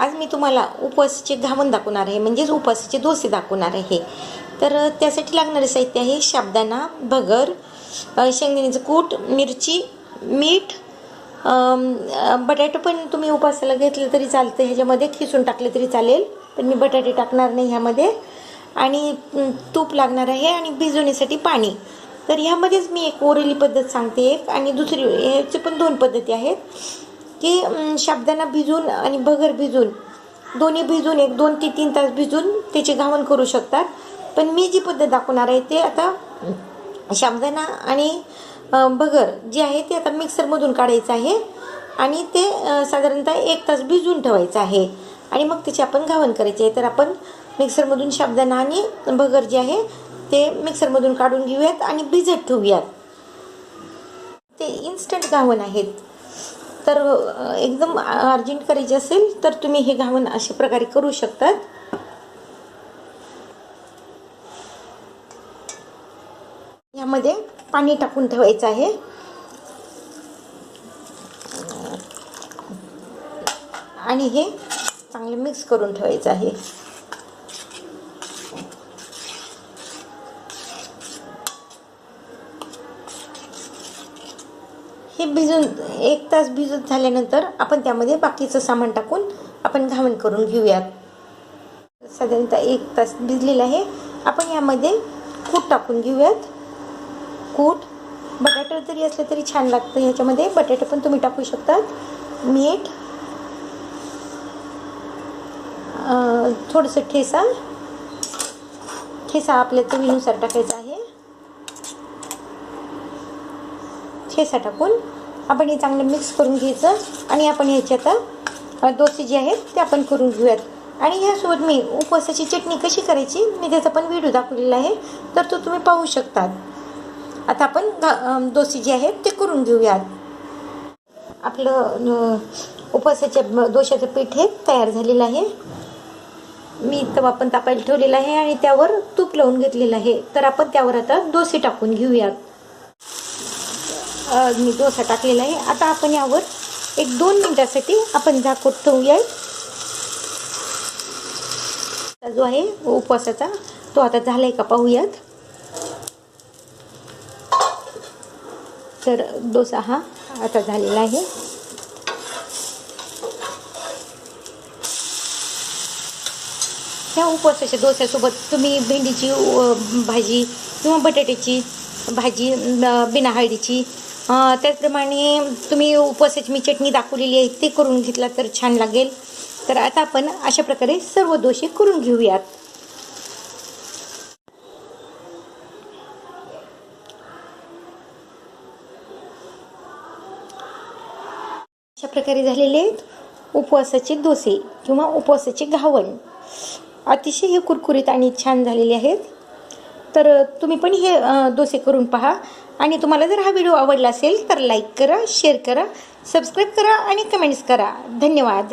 आज मी तुम्हाला उपवासाचे घावण दाखवणार आहे म्हणजेच उपवासाचे डोसे दाखवणार आहे. तर त्यासाठी लागणारे साहित्य आहे शाबदाना भगर शेंगदाण्याचं कूट मिरची मीठ बटाटे पण तुम्ही उपासाला घेतलं तरी चालतं ह्याच्यामध्ये खिसून टाकलं तरी चालेल पण मी बटाटे टाकणार नाही ह्यामध्ये. आणि तूप लागणार आहे आणि भिजवण्यासाठी पाणी. तर ह्यामध्येच मी एक ओरेली पद्धत सांगते एक आणि दुसरी ह्याचे पण दोन पद्धती आहेत. की अम, भिजून आणि भगर भिजून दोन्ही भिजून एक दोन ते तीन तास भिजून त्याचे घावण करू शकतात. पण मी जी पद्धत दाखवणार आहे ते आता साबुदाणा आणि भगर जे आहे ते आता मिक्सरमधून काढायचं आहे आणि ते साधारणतः एक तास भिजून ठेवायचं आहे. आणि मग त्याचे आपण घावण करायचे आहे. तर आपण मिक्सरमधून शाबदाना आणि भगर जे आहे ते मिक्सरमधून काढून घेऊयात आणि भिजत ठेवूयात. ते इन्स्टंट घावण आहेत. तर एकदम अर्जंट करायची असेल तर तुम्ही हे घावन अशा प्रकारे करू शकतात. यामध्ये पाणी टाकून ठेवायचं आहे. आणि हे चांगले मिक्स करून ठेवायचं आहे. हे भिजून एक तास भिजत झाल्यानंतर आपण त्यामध्ये बाकीचं सामान टाकून आपण घावण करून घेऊयात. साधारणतः एक तास भिजलेलं आहे. आपण यामध्ये कूट टाकून घेऊयात. कूट. बटाटे जरी असले तरी छान लागतं ह्याच्यामध्ये. बटाटे पण तुम्ही टाकू शकतात. मीठ. थोडंसं ठेसा ठेसा आपल्या चवीनुसार टाकायचा आहे. ठेसा टाकून आपण हे चांगलं मिक्स करून घ्यायचं आणि आपण ह्याचे आता डोसे जे आहेत ते आपण करून घेऊयात. आणि ह्यासोबत मी उपवासाची चटणी कशी करायची मी त्याचा पण व्हिडिओ दाखवलेला आहे तर तो तुम्ही पाहू शकतात. आता आपण डोसे जे आहेत ते करून घेऊयात. आपलं उपवासाच्या दोशाचं पीठ हे तयार झालेलं आहे. मी तवा पण तापायला ठेवलेला आहे आणि त्यावर तूप लावून घेतलेलं आहे. तर आपण त्यावर आता डोसे टाकून घेऊयात. मी डोसा टाकलेला आहे आता आपण यावर एक दोन मिनटासाठी आपण झाकून ठेवूयात जो आहे उपवासाचा तो आता झालाय का पाहूयात. तर डोसा हा आता झालेला आहे. ह्या उपवासाच्या डोस्यासोबत तुम्ही भेंडीची भाजी किंवा बटाट्याची भाजी बिना हळदीची त्याचप्रमाणे तुम्ही उपवासाची मी चटणी दाखवलेली आहे ते करून घेतला तर छान लागेल. तर आता आपण अशा प्रकारे सर्व दोषे करून घेऊयात. अशा प्रकारे झालेले आहेत उपवासाचे डोसे किंवा उपवासाचे घावण अतिशय हे कुरकुरीत आणि छान झालेले आहेत. तर तुम्ही पण हे दोसे डोसे करून पहा. आणि तुम्हाला जर हा व्हिडिओ आवडला असेल तर लाईक करा शेअर करा सबस्क्राईब करा आणि कमेंट्स करा. धन्यवाद.